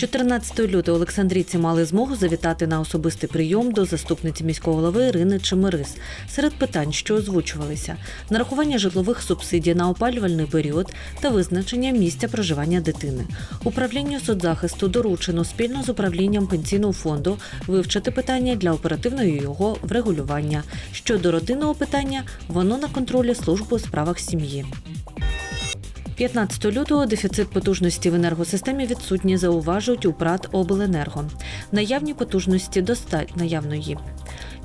14 лютого Олександрійці мали змогу завітати на особистий прийом до заступниці міського голови Ірини Чемерис. Серед питань, що озвучувалися, нарахування житлових субсидій на опалювальний період та визначення місця проживання дитини. Управлінню соцзахисту доручено спільно з управлінням пенсійного фонду вивчити питання для оперативного його врегулювання. Щодо родинного питання, воно на контролі служби у справах сім'ї. 15 лютого дефіцит потужності в енергосистемі відсутні, зауважують у ПРАТ Обленерго. Наявні потужності достатньо наявної.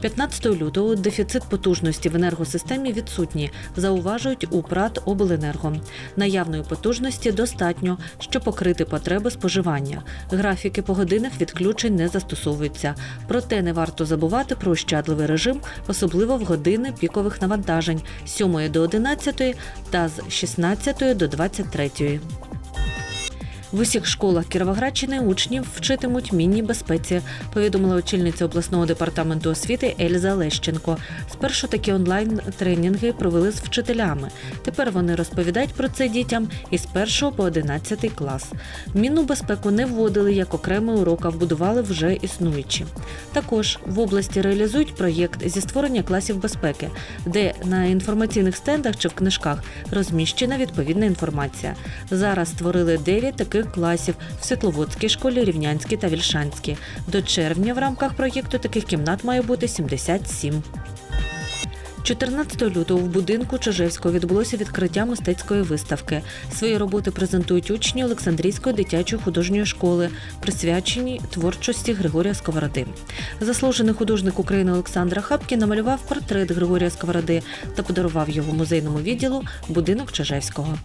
15 лютого дефіцит потужності в енергосистемі відсутні, зауважують у ПРАТ Обленерго. Наявної потужності достатньо, щоб покрити потреби споживання. Графіки погодинних відключень не застосовуються. Проте не варто забувати про ощадливий режим, особливо в години пікових навантажень з 7 до 11 та з 16 до 23. В усіх школах Кіровоградщини учнів вчитимуть мінній безпеці, повідомила очільниця обласного департаменту освіти Ельза Лещенко. Спершу такі онлайн тренінги провели з вчителями. Тепер вони розповідають про це дітям із 1 по 11 клас. Мінну безпеку не вводили як окремий урок, а вбудували вже існуючі. Також в області реалізують проєкт зі створення класів безпеки, де на інформаційних стендах чи в книжках розміщена відповідна інформація. Зараз створили 9 таких класів в Світловодській школі, Рівнянській та Вільшанській. До червня в рамках проєкту таких кімнат має бути 77. 14 лютого в будинку Чижевського відбулося відкриття мистецької виставки. Свої роботи презентують учні Олександрійської дитячої художньої школи, присвячені творчості Григорія Сковороди. Заслужений художник України Олександр Хапкі намалював портрет Григорія Сковороди та подарував його музейному відділу будинок Чижевського.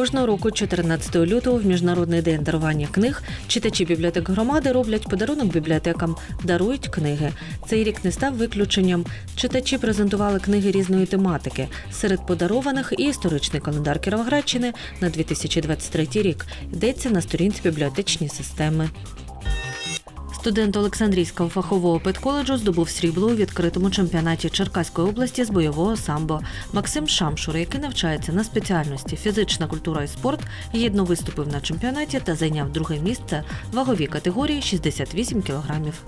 Кожного року, 14 лютого, в міжнародний день дарування книг, читачі бібліотек громади роблять подарунок бібліотекам, дарують книги. Цей рік не став виключенням. Читачі презентували книги різної тематики. Серед подарованих і історичний календар Кіровоградщини на 2023 рік. Йдеться на сторінці бібліотечні системи. Студент Олександрійського фахового педколеджу здобув срібло у відкритому чемпіонаті Черкаської області з бойового самбо. Максим Шамшур, який навчається на спеціальності фізична культура і спорт, гідно виступив на чемпіонаті та зайняв друге місце ваговій категорії 68 кілограмів.